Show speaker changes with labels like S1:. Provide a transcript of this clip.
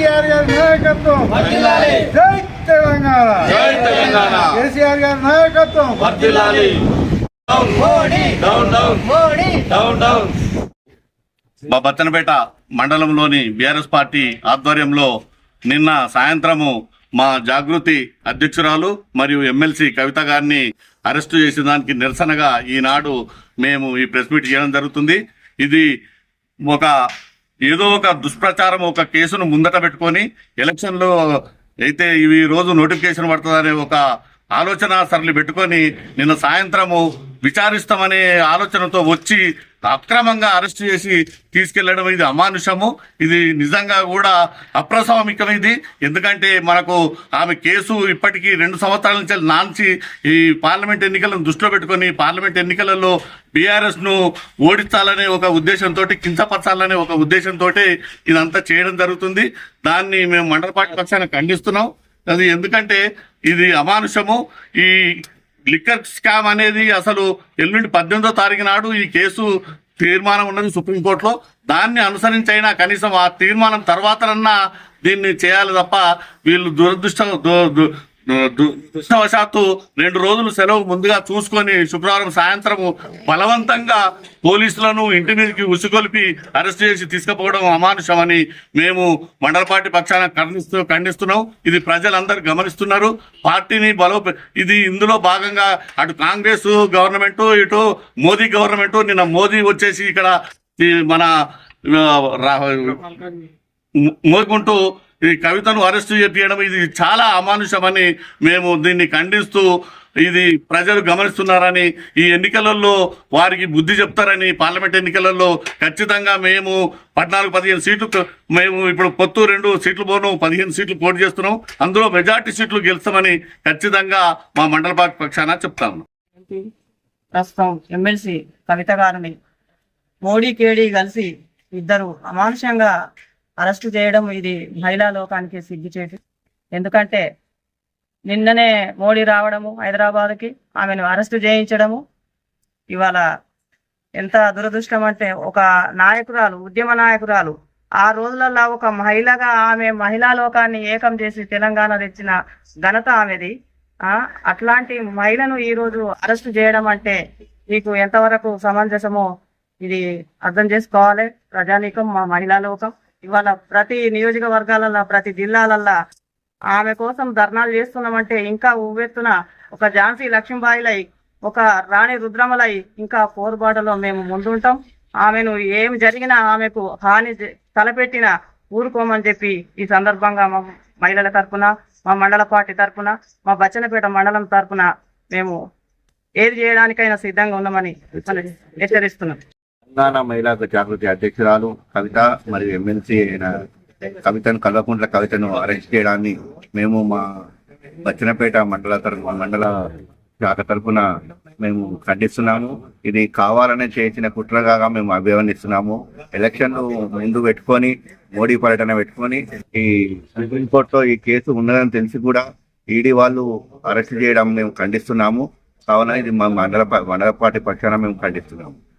S1: నాయకత్వం.
S2: వర్ధిల్లాలి.
S1: జై తెలంగాణ.
S2: జై తెలంగాణ.
S1: కేసీఆర్ గారి నాయకత్వం.
S2: వర్ధిల్లాలి down down down down down
S3: మా బచ్చనపేట మండలంలోని బీఆర్ఎస్ పార్టీ ఆధ్వర్యంలో నిన్న సాయంత్రము మా జాగృతి అధ్యక్షురాలు మరియు ఎమ్మెల్సీ కవిత గారిని అరెస్టు చేసిన దానికి నిరసనగా ఈనాడు మేము ఈ ప్రెస్ మీట్ చేయడం జరుగుతుంది. ఇది ఒక ఏదో ఒక దుష్ప్రచారం ఒక కేసును ముందట పెట్టుకొని ఎలక్షన్లో అయితే ఇవి రోజు నోటిఫికేషన్ పడుతుందనే ఒక ఆలోచన సరళి పెట్టుకొని నిన్న సాయంత్రము విచారిస్తామనే ఆలోచనతో వచ్చి అక్రమంగా అరెస్ట్ చేసి తీసుకెళ్ళడం ఇది అమానుషము. ఇది నిజంగా కూడా అప్రస్వామికం ఇది ఎందుకంటే మనకు ఆమె కేసు ఇప్పటికీ రెండు సంవత్సరాల నుంచి నాంచి ఈ పార్లమెంట్ ఎన్నికలను దృష్టిలో పెట్టుకొని పార్లమెంట్ ఎన్నికలలో బీఆర్ఎస్ను ఓడించాలనే ఒక ఉద్దేశంతో కించపరచాలనే ఒక ఉద్దేశంతో ఇదంతా చేయడం జరుగుతుంది. దాన్ని మేము మండల పార్టీ పక్షాన ఖండిస్తున్నాం. అది ఎందుకంటే ఇది అమానుషము. ఈ లిక్కర్ స్కామ్ అనేది అసలు ఎల్లుండి పద్దెనిమిదో తారీఖు నాడు ఈ కేసు తీర్మానం ఉన్నది సుప్రీంకోర్టులో. దాన్ని అనుసరించైనా కనీసం ఆ తీర్మానం తర్వాతనన్నా దీన్ని చేయాలి తప్ప వీళ్ళు దురదృష్ట దు- రెండు రోజులు సెలవు ముందుగా చూసుకొని శుక్రవారం సాయంత్రము బలవంతంగా పోలీసులను ఇంటి మీదకి ఉసుకొల్పి అరెస్ట్ చేసి తీసుకుపోవడం అమానుషమని మేము మండలపాటి పార్టీ పక్షాన ఖండిస్తూ ఖండిస్తున్నాం. ఇది ప్రజలందరూ గమనిస్తున్నారు. పార్టీని బలో ఇది ఇందులో భాగంగా అటు కాంగ్రెస్ గవర్నమెంట్ ఇటు మోదీ గవర్నమెంట్. నిన్న మోదీ వచ్చేసి ఇక్కడ మన రా- మోకుంటూ ఈ కవితను అరెస్ట్ చేపించడం ఇది చాలా అమానుషమని మేము దీన్ని ఖండిస్తూ ఇది ప్రజలు గమనిస్తున్నారని ఈ ఎన్నికలలో వారికి బుద్ధి చెప్తారని పార్లమెంట్ ఎన్నికలలో ఖచ్చితంగా మేము పద్నాలుగు పదిహేను సీట్లు మేము ఇప్పుడు పొత్తు రెండు సీట్లు పోను పదిహేను సీట్లు పోటీ చేస్తున్నాం. అందులో మెజార్టీ సీట్లు గెలుస్తామని ఖచ్చితంగా మా మండల పార్టీ పక్షాన చెప్తాము
S4: ప్రస్తుతం ఎమ్మెల్సీ కవిత గారిని మోడీ కేడీ కలిసి ఇద్దరు అమానుషంగా అరెస్టు చేయడం ఇది మహిళా లోకానికి సిగ్గుచేటు ఎందుకంటే నిన్ననే మోడీ రావడము హైదరాబాద్కి ఆమెను అరెస్టు చేయించడము ఇవాళ ఎంత దురదృష్టం అంటే ఒక నాయకురాలు ఉద్యమ నాయకురాలు ఆ రోజులలో ఒక మహిళగా ఆమె మహిళా లోకాన్ని ఏకం చేసి తెలంగాణ తెచ్చిన ఘనత ఆమెది. అట్లాంటి మహిళను ఈ రోజు అరెస్ట్ చేయడం అంటే మీకు ఎంతవరకు సమంజసమో ఇది అర్థం చేసుకోవాలి. ప్రజానీకం మా మహిళా లోకం. ఇవాళ ప్రతి నియోజకవర్గాలలో ప్రతి జిల్లాలల్లో ఆమె కోసం ధర్నాలు చేస్తున్నామంటే ఇంకా ఉవ్వెత్తున ఒక ఝాన్సీ లక్ష్మీబాయిలై ఒక రాణి రుద్రమలై ఇంకా పోరుబాటలో మేము ముందుంటాం. ఆమెను ఏం జరిగినా ఆమెకు హాని తలపెట్టిన ఊరుకోమని చెప్పి ఈ సందర్భంగా మా మహిళల తరపున మా మండల పార్టీ తరపున మా బచ్చనపేట మండలం తరపున మేము ఏది చేయడానికైనా సిద్ధంగా ఉన్నామని హెచ్చరిస్తున్నాం.
S5: తెలంగాణ మహిళా జాగృతి అధ్యక్షురాలు కవిత మరియు ఎమ్మెల్సీ అయిన కవితను కల్వకుంట్ల కవితను అరెస్ట్ చేయడాన్ని మేము మా బచ్చనపేట మండల తరఫు మండల శాఖ తరఫున మేము ఖండిస్తున్నాము. ఇది కావాలనే చేసిన కుట్రగా మేము అభివర్ణిస్తున్నాము. ఎలక్షన్లు ముందు పెట్టుకొని మోడీ పర్యటన పెట్టుకొని ఈ సుప్రీంకోర్టులో ఈ కేసు ఉన్నదని తెలిసి కూడా ఈడీ వాళ్ళు అరెస్ట్ చేయడం మేము ఖండిస్తున్నాము. కావున ఇది మా మండల మండల పార్టీ పక్షాన మేము ఖండిస్తున్నాము.